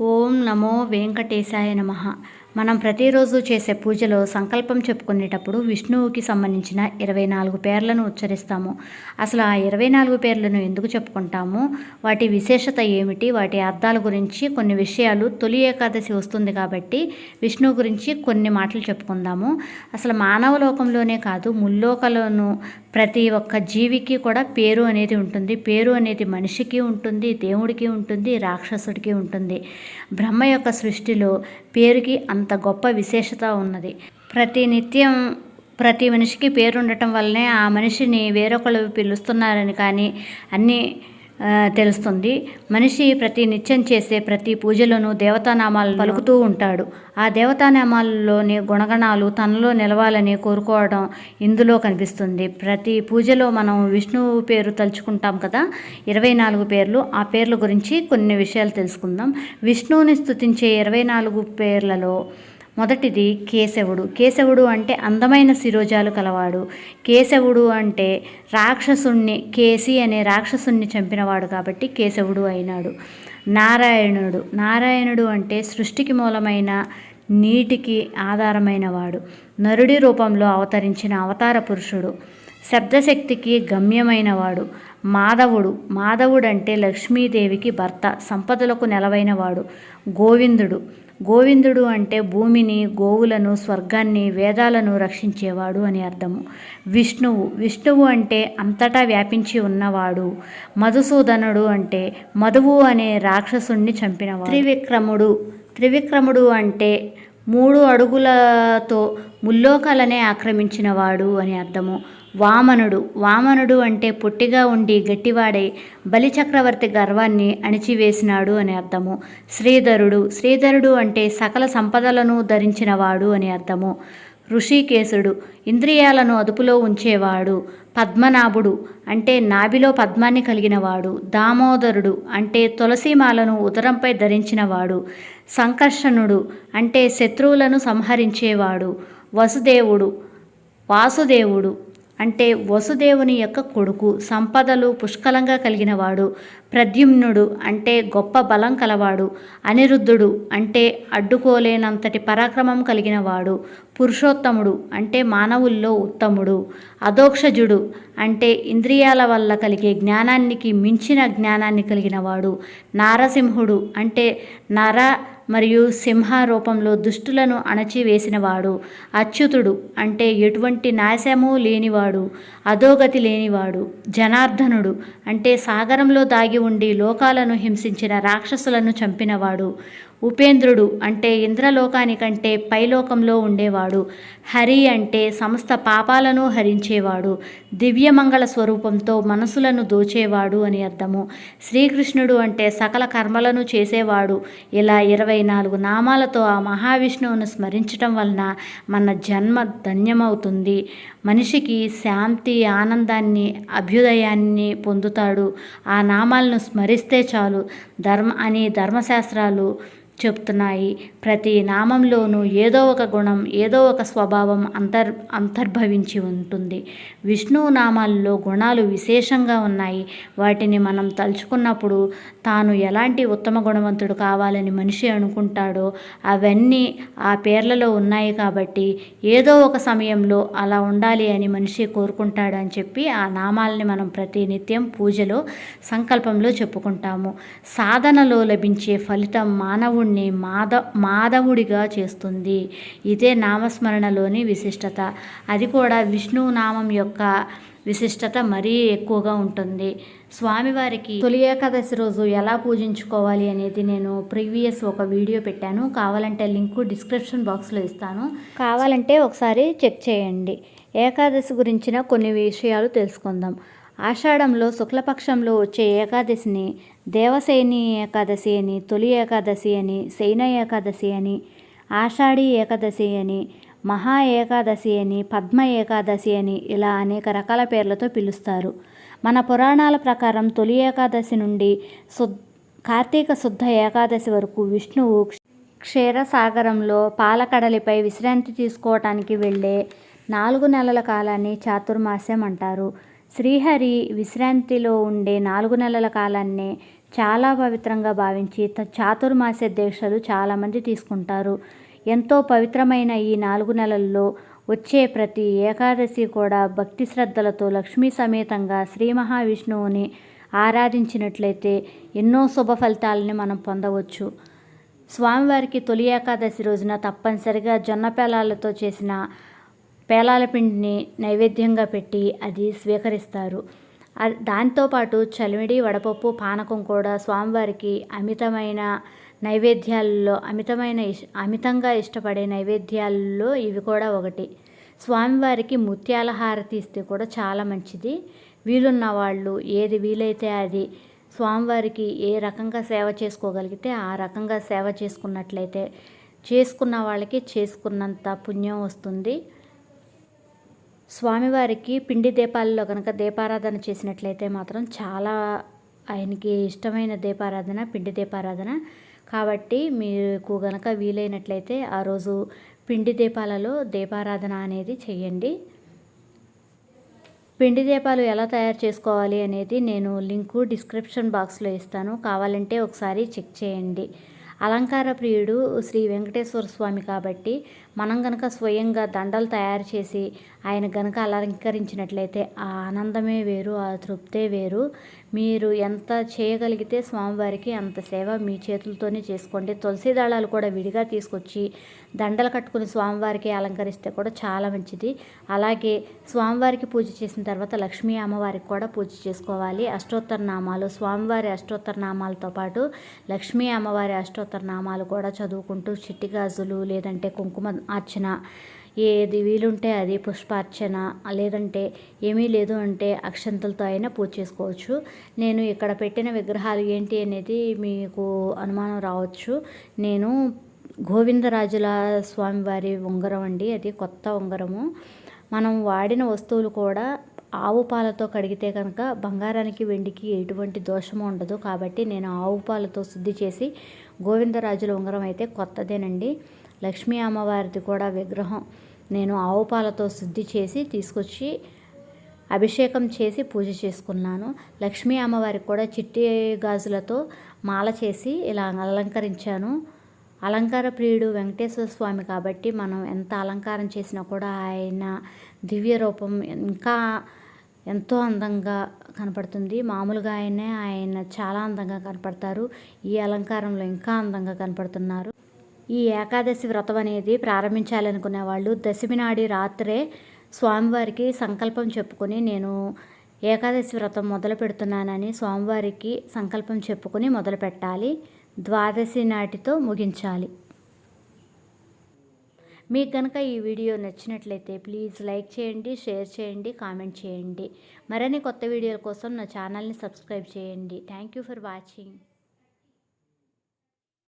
ఓం నమో వెంకటేశాయ నమ. మనం ప్రతిరోజు చేసే పూజలో సంకల్పం చెప్పుకునేటప్పుడు విష్ణువుకి సంబంధించిన ఇరవై నాలుగు పేర్లను ఉచ్చరిస్తాము. అసలు ఆ ఇరవై నాలుగు పేర్లను ఎందుకు చెప్పుకుంటాము? వాటి విశేషత ఏమిటి? వాటి అర్థాల గురించి కొన్ని విషయాలు తొలి ఏకాదశి వస్తుంది కాబట్టి విష్ణువు గురించి కొన్ని మాటలు చెప్పుకుందాము. అసలు మానవ లోకంలోనే కాదు ముల్లోకలోను ప్రతి ఒక్క జీవికి కూడా పేరు అనేది ఉంటుంది. పేరు అనేది మనిషికి ఉంటుంది దేవుడికి ఉంటుంది రాక్షసుడికి ఉంటుంది. బ్రహ్మ యొక్క సృష్టిలో పేరుకి అంత గొప్ప విశేషత ఉన్నది. ప్రతి నిత్యం ప్రతి మనిషికి పేరు ఉండటం వల్లనే ఆ మనిషిని వేరొకరు పిలుస్తున్నారని కానీ అన్నీ తెలుస్తుంది. మనిషి ప్రతి నిత్యం చేసే ప్రతి పూజలోనూ దేవతానామాలు పలుకుతూ ఉంటాడు. ఆ దేవతానామాలలోని గుణగణాలు తనలో నిలవాలని కోరుకోవడం ఇందులో కనిపిస్తుంది. ప్రతి పూజలో మనం విష్ణువు పేరు తలుచుకుంటాం కదా? ఇరవై నాలుగు పేర్లు. ఆ పేర్ల గురించి కొన్ని విషయాలు తెలుసుకుందాం. విష్ణువుని స్థుతించే ఇరవై నాలుగు పేర్లలో మొదటిది కేశవుడు. కేశవుడు అంటే అందమైన శిరోజాలు కలవాడు. కేశవుడు అంటే రాక్షసుణ్ణి కేసి అనే రాక్షసుణ్ణి చంపినవాడు కాబట్టి కేశవుడు అయినాడు. నారాయణుడు. నారాయణుడు అంటే సృష్టికి మూలమైన నీటికి ఆధారమైన వాడు నరుడి రూపంలో అవతరించిన అవతార పురుషుడు. శబ్దశక్తికి గమ్యమైన వాడు మాధవుడు. మాధవుడు అంటే లక్ష్మీదేవికి భర్త సంపదలకు నెలవైన వాడు గోవిందుడు. గోవిందుడు అంటే భూమిని గోవులను స్వర్గాన్ని వేదాలను రక్షించేవాడు అని అర్థము. విష్ణువు విష్ణువు అంటే అంతటా వ్యాపించి ఉన్నవాడు. మధుసూదనుడు అంటే మధువు అనే రాక్షసుణ్ణి చంపినవాడు. త్రివిక్రముడు త్రివిక్రముడు అంటే మూడు అడుగులతో ముల్లోకాలనే ఆక్రమించినవాడు అని అర్థము. వామనుడు. వామనుడు అంటే పొట్టిగా ఉండి గట్టివాడై బలిచక్రవర్తి గర్వాన్ని అణిచివేసినాడు అని అర్థము. శ్రీధరుడు. శ్రీధరుడు అంటే సకల సంపదలను ధరించినవాడు అని అర్థము. ఋషికేశుడు. ఇంద్రియాలను అదుపులో ఉంచేవాడు. పద్మనాభుడు అంటే నాభిలో పద్మాన్ని కలిగినవాడు. దామోదరుడు అంటే తులసీమాలను ఉదరంపై ధరించినవాడు. సంకర్షణుడు అంటే శత్రువులను సంహరించేవాడు. వసుదేవుడు. వాసుదేవుడు. అంటే వసుదేవుని యొక్క కొడుకు సంపదలు పుష్కలంగా కలిగినవాడు ప్రద్యుమ్నుడు అంటే గొప్ప బలం కలవాడు అనిరుద్ధుడు అంటే అడ్డుకోలేనంతటి పరాక్రమం కలిగినవాడు పురుషోత్తముడు అంటే మానవుల్లో ఉత్తముడు అధోక్షజుడు అంటే ఇంద్రియాల వల్ల కలిగే జ్ఞానానికి మించిన జ్ఞానాన్ని కలిగినవాడు నారసింహుడు అంటే నర మరియు సింహ రూపంలో దుష్టులను అణచివేసినవాడు అచ్యుతుడు అంటే ఎటువంటి నాశము లేనివాడు అధోగతి లేనివాడు జనార్దనుడు అంటే సాగరంలో దాగి ఉండి లోకాలను హింసించిన రాక్షసులను చంపినవాడు. ఉపేంద్రుడు అంటే ఇంద్రలోకానికంటే పైలోకంలో ఉండేవాడు. హరి అంటే సమస్త పాపాలను హరించేవాడు. దివ్యమంగళ స్వరూపంతో మనసులను దోచేవాడు అని అర్థము. శ్రీకృష్ణుడు అంటే సకల కర్మలను చేసేవాడు. ఇలా ఇరవై నాలుగు నామాలతో ఆ మహావిష్ణువును స్మరించటం వలన మన జన్మ ధన్యమవుతుంది. మనిషికి శాంతి ఆనందాన్ని అభ్యుదయాన్ని పొందుతాడు. ఆ నామాలను స్మరిస్తే చాలు. ధర్మ అని ధర్మశాస్త్రాలు చెప్తున్నాయి. ప్రతి నామంలోనూ ఏదో ఒక గుణం ఏదో ఒక స్వభావం అంతర్ అంతర్భవించి ఉంటుంది. విష్ణువు నామాల్లో గుణాలు విశేషంగా ఉన్నాయి. వాటిని మనం తలుచుకున్నప్పుడు తాను ఎలాంటి ఉత్తమ గుణవంతుడు కావాలని మనిషి అనుకుంటాడో అవన్నీ ఆ పేర్లలో ఉన్నాయి కాబట్టి ఏదో ఒక సమయంలో అలా ఉండాలి అని మనిషి కోరుకుంటాడు అని చెప్పి ఆ నామాలని మనం ప్రతినిత్యం పూజలో సంకల్పంలో చెప్పుకుంటాము. సాధనలో లభించే ఫలితం మానవుణ్ణి మాధ మాధవుడిగా చేస్తుంది. ఇదే నామస్మరణలోని విశిష్టత. అది కూడా విష్ణువు నామం యొక్క విశిష్టత మరీ ఎక్కువగా ఉంటుంది. స్వామివారికి తొలి ఏకాదశి రోజు ఎలా పూజించుకోవాలి అనేది నేను ప్రీవియస్ ఒక వీడియో పెట్టాను. కావాలంటే లింకు డిస్క్రిప్షన్ బాక్స్లో ఇస్తాను. కావాలంటే ఒకసారి చెక్ చేయండి. ఏకాదశి గురించిన కొన్ని విషయాలు తెలుసుకుందాం. ఆషాఢంలో శుక్లపక్షంలో వచ్చే ఏకాదశిని దేవసేని ఏకాదశి అని తొలి ఏకాదశి అని శయన ఏకాదశి అని ఆషాఢి ఏకాదశి అని మహా ఏకాదశి అని పద్మ ఏకాదశి అని ఇలా అనేక రకాల పేర్లతో పిలుస్తారు. మన పురాణాల ప్రకారం తొలి ఏకాదశి నుండి శుద్ధ కార్తీక శుద్ధ ఏకాదశి వరకు విష్ణువు క్షీరసాగరంలో పాలకడలిపై విశ్రాంతి తీసుకోవటానికి వెళ్ళే నాలుగు నెలల కాలాన్ని చాతుర్మాస్యం అంటారు. శ్రీహరి విశ్రాంతిలో ఉండే నాలుగు నెలల కాలాన్నే చాలా పవిత్రంగా భావించి త- దీక్షలు చాలామంది తీసుకుంటారు. ఎంతో పవిత్రమైన ఈ నాలుగు నెలల్లో వచ్చే ప్రతి ఏకాదశి కూడా భక్తి శ్రద్ధలతో లక్ష్మీ సమేతంగా శ్రీ మహావిష్ణువుని ఆరాధించినట్లయితే ఎన్నో శుభ ఫలితాలని మనం పొందవచ్చు. స్వామివారికి తొలి ఏకాదశి రోజున తప్పనిసరిగా జొన్న పేలాలతో చేసిన పేలాల పిండిని నైవేద్యంగా పెట్టి అది స్వీకరిస్తారు. దాంతోపాటు చలిమిడి వడపప్పు పానకం కూడా స్వామివారికి అమితమైన నైవేద్యాల్లో అమితమైన ఇష్ అమితంగా ఇష్టపడే నైవేద్యాల్లో ఇవి కూడా ఒకటి. స్వామివారికి ముత్యాల హారతి ఇస్తే కూడా చాలా మంచిది. వీలున్న వాళ్ళు ఏది వీలైతే అది స్వామివారికి ఏ రకంగా సేవ చేసుకోగలిగితే ఆ రకంగా సేవ చేసుకున్నట్లయితే చేసుకున్న వాళ్ళకి చేసుకున్నంత పుణ్యం వస్తుంది. స్వామివారికి పిండి దీపాలలో కనుక దీపారాధన చేసినట్లయితే మాత్రం చాలా ఆయనకి ఇష్టమైన దీపారాధన పిండి దీపారాధన. కాబట్టి మీకు గనక వీలైనట్లయితే ఆ రోజు పిండి దీపాలలో దీపారాధన అనేది చేయండి. పిండి దీపాలు ఎలా తయారు చేసుకోవాలి అనేది నేను లింకు డిస్క్రిప్షన్ బాక్స్లో ఇస్తాను. కావాలంటే ఒకసారి చెక్ చేయండి. అలంకార ప్రియుడు శ్రీ వెంకటేశ్వర స్వామి కాబట్టి మనం గనక స్వయంగా దండలు తయారు చేసి ఆయన గనక అలంకరించినట్లయితే ఆ ఆనందమే వేరు ఆ తృప్తే వేరు. మీరు ఎంత చేయగలిగితే స్వామివారికి అంత సేవ మీ చేతులతోనే చేసుకోండి. తులసి దళాలు కూడా విడిగా తీసుకొచ్చి దండలు కట్టుకుని స్వామివారికి అలంకరిస్తే కూడా చాలా మంచిది. అలాగే స్వామివారికి పూజ చేసిన తర్వాత లక్ష్మీ అమ్మవారికి కూడా పూజ చేసుకోవాలి. అష్టోత్తర నామాలు స్వామివారి అష్టోత్తర నామాలతో పాటు లక్ష్మీ అమ్మవారి అష్టోత్తర నామాలు కూడా చదువుకుంటూ చిట్టి గాజులు లేదంటే కుంకుమ అర్చన. ఏది వీలుంటే అది పుష్పార్చన లేదంటే ఏమీ లేదు అంటే అక్షంతలతో అయినా పూజ చేసుకోవచ్చు. నేను ఇక్కడ పెట్టిన విగ్రహాలు ఏంటి అనేది మీకు అనుమానం రావచ్చు. నేను గోవిందరాజుల స్వామివారి ఉంగరం అండి అది కొత్త ఉంగరము. మనం వాడిన వస్తువులు కూడా ఆవు పాలతో కడిగితే కనుక బంగారానికి వెండికి ఎటువంటి దోషము ఉండదు. కాబట్టి నేను ఆవు పాలతో శుద్ధి చేసి గోవిందరాజుల ఉంగరం అయితే కొత్తదేనండి. లక్ష్మీ అమ్మవారిది కూడా విగ్రహం నేను ఆవు పాలతో శుద్ధి చేసి తీసుకొచ్చి అభిషేకం చేసి పూజ చేసుకున్నాను. లక్ష్మీ అమ్మవారికి కూడా చిట్టి గాజులతో మాల చేసి ఇలా అలంకరించాను. అలంకార ప్రియుడు వెంకటేశ్వర స్వామి కాబట్టి మనం ఎంత అలంకారం చేసినా కూడా ఆయన దివ్య రూపం ఇంకా ఎంతో అందంగా కనపడుతుంది. మామూలుగా ఆయనే ఆయన చాలా అందంగా కనపడతారు. ఈ అలంకారంలో ఇంకా అందంగా కనపడుతున్నారు. ఈ ఏకాదశి వ్రతం అనేది ప్రారంభించాలనుకునే వాళ్ళు దశమి నాడి రాత్రే స్వామివారికి సంకల్పం చెప్పుకొని నేను ఏకాదశి వ్రతం మొదలు పెడుతున్నానని స్వామివారికి సంకల్పం చెప్పుకొని మొదలు పెట్టాలి. ద్వాదశి నాటితో ముగించాలి. మీకు కనుక ఈ వీడియో నచ్చినట్లయితే ప్లీజ్ లైక్ చేయండి షేర్ చేయండి కామెంట్ చేయండి. మరిన్ని కొత్త వీడియోల కోసం నా ఛానల్ని సబ్స్క్రైబ్ చేయండి. Thank you for watching.